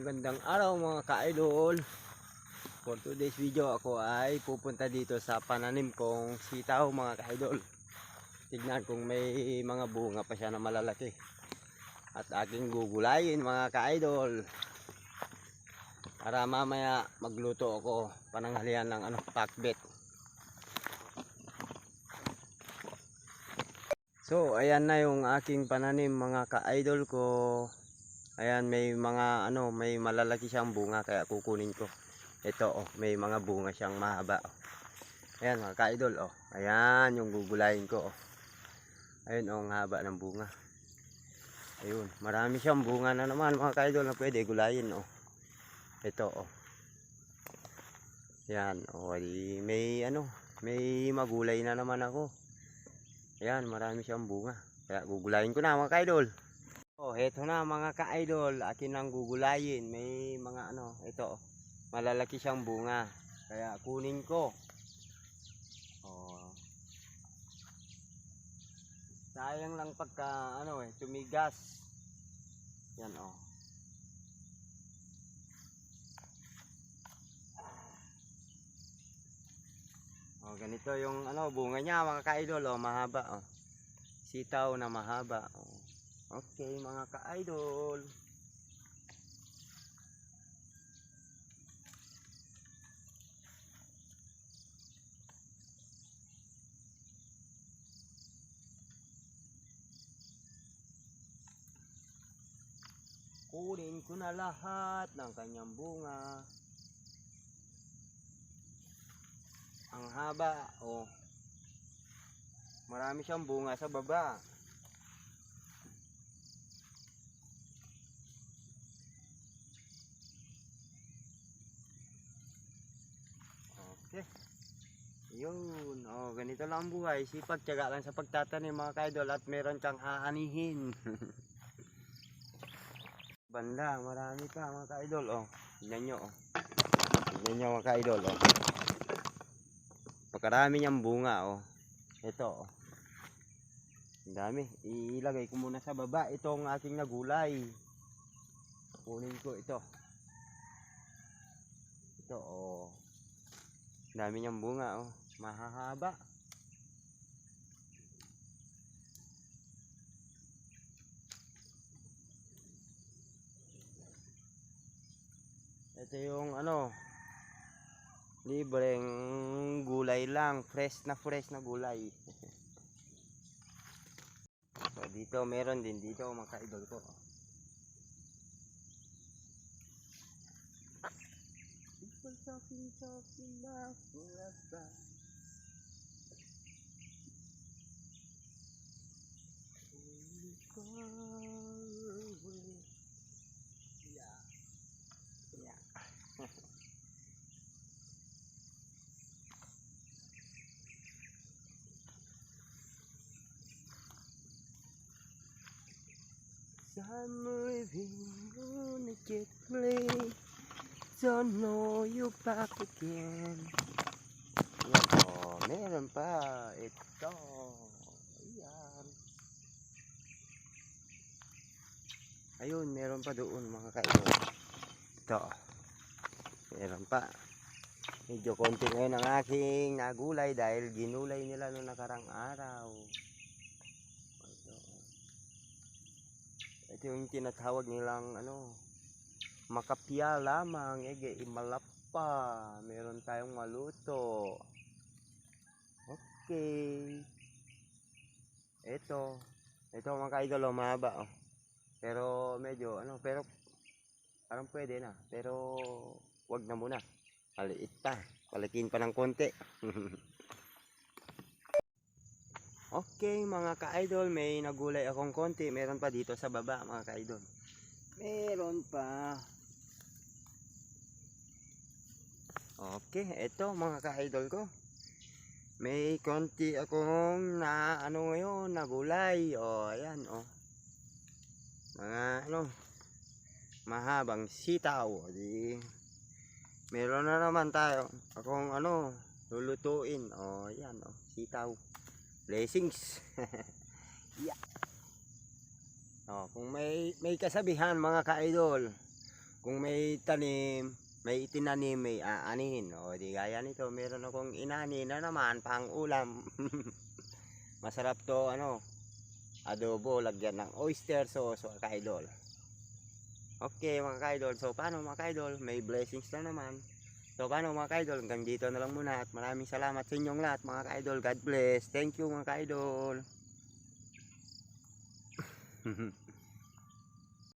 Magandang araw mga ka-idol. For today's video ako ay pupunta dito sa pananim kong sitaw mga ka-idol. Tignan kung may mga bunga pa siya na malalaki. At aking gugulayin mga ka-idol. Para mamaya magluto ako pananghalian ng ano, pakbet. So, ayan na yung aking pananim mga ka-idol ko. Ayan, may mga ano, may malalaki siyang bunga kaya kukunin ko. Ito oh, may mga bunga siyang mahaba. Oh. Ayan mga ka-idol oh. Ayan yung gugulayin ko oh. Ayun oh, ang haba ng bunga. Ayun, marami siyang bunga na naman mga ka-idol na pwede gulayin oh. Ito oh. Yan, oh, di, may ano, may magulay na naman ako. Ayan, marami siyang bunga. Kaya gugulayin ko na mga ka-idol. Oh, eto na mga ka-idol, akin ang gugulayin. May mga ano, ito, malalaki siyang bunga. Kaya kunin ko. Oh. Sayang lang pagka ano eh, tumigas. Yan oh. Oh, ganito yung ano bunga niya mga ka-idol oh, mahaba oh. Sitaw na mahaba oh. Okay mga ka-idol. Kunin ko na lahat ng kanyang bunga. Ang haba, oh. Marami siyang bunga sa baba. Okay. Yun. Oh, ganito lang ang buhay. Sipag, tiyaga lang sa pagtatanim mga kaidol at meron kang aanihin. Banda, marami pa mga kaidol. Oh, tignan nyo. Oh. Tignan nyo mga kaidol. Oh. Pagkarami niyang bunga. Oh. Ito. Oh. Ang dami. Ilagay ko muna sa baba itong aking nagulay. Kunin ko ito. Ito. Oh. Dami niyang bunga, oh. Mahahaba. Ito yung ano, libreng gulay lang. Fresh na fresh na gulay. so, dito meron din dito mga kaidol ko. Talking, talking about forever. Only far away. Yeah. Yeah. Summer living on a jet plane. Don't know you back again. O, meron pa. Ito. Ayan. Ayun, meron pa doon mga kaibigan. Ito. Meron pa. Medyo konti ngayon ang aking nagulay dahil ginulay nila noong nakarang araw. Ito. Ito yung tinatawag nilang ano, makapya lamang, ege imalapa. Meron tayong maluto. Okay. Ito. Ito mga ka-idol, oh, mahaba oh. Pero medyo ano, pero parang pwede na. Pero wag na muna. Maliit pa. Palakin pa ng konti. okay mga ka-idol, may nagulay akong konti. Meron pa dito sa baba mga ka-idol. Meron pa. Okay, ito mga ka-idol ko. May konti akong na ano ngayon, na gulay. O, ayan, o. Mga ano, mahabang sitaw. Di, meron na naman tayo. Akong ano, lulutuin. O, ayan, o, sitaw. Blessings. yeah. O, kung may, may kasabihan mga ka-idol, kung may tanim, may itinanim, may aanihin. O di gaya nito, meron akong inani na naman pang ulam. Masarap to ano, adobo, lagyan ng oyster sauce mga kaidol. Okay mga kaidol, so paano mga kaidol, may blessings na naman. So paano mga kaidol, hanggang dito na lang muna at maraming salamat sa inyong lahat mga kaidol. God bless. Thank you mga kaidol.